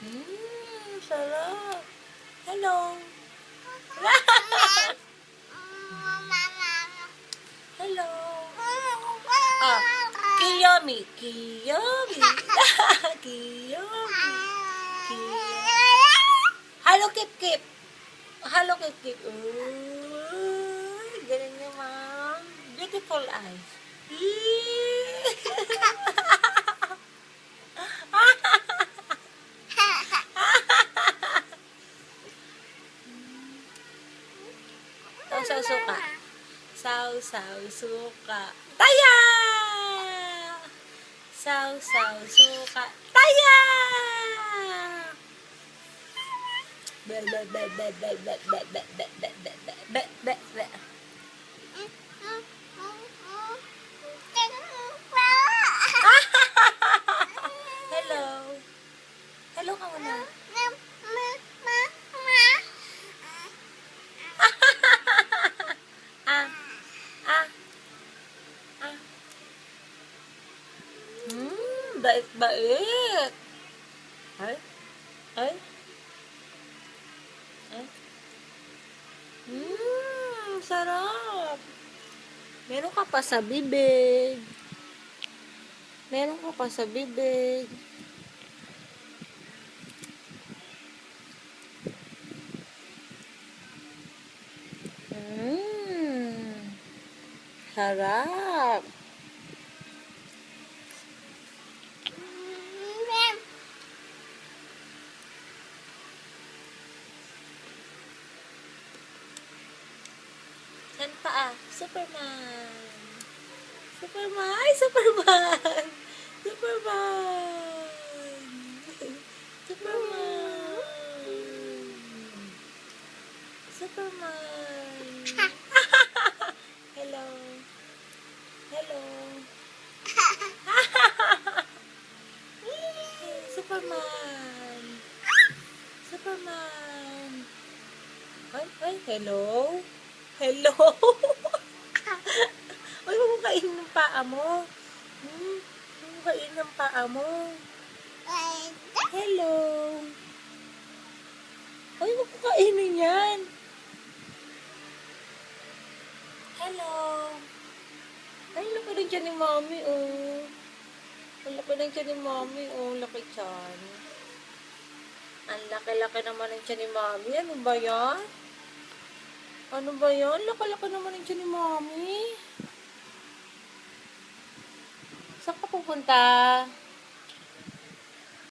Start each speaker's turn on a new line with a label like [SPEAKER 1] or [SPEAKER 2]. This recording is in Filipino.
[SPEAKER 1] Mmm, sarap. Hello. Hello. Ah, Kiyomi. Kiyomi. Kiyomi. Hello, Kip Kip. Hello, Kip Kip. Ooh, ganun naman. Beautiful eyes. Eee. saw, suka. Saw, saw, suka. Taya! Saw, saw, suka. Taya! Be, be, be, be, be, be, be, be, be, be, be, be, be, be, be. Hello. Hello ka muna. Ah. Ah. Ah. Hmm, bait-bait. Ay. Ay. Ay. Hmm, sarap. Meron ka pa sa bibig. Meron ka pa sa bibig. Mmm. Sarap. San pa ah? Superman. Superman. Ay, Superman. Superman. Superman. Superman. Hello. Hello. Superman. Superman. Ay, ay. Hello. Uy, huwag mo kainin ng paa mo. Hmm, huwag mo kainin ng paa mo. Hello. Uy, huwag mo kainin yan. Hello. Ay, laki ng tiyan ni Mami, oh. Ang laki ng tiyan ni Mami, oh. Laki tiyan. Ang laki-laki naman ng tiyan ni Mami. Ano ba yan? Ano ba yan? Laki-laki naman ng tiyan ni Mami. Saan ka pupunta?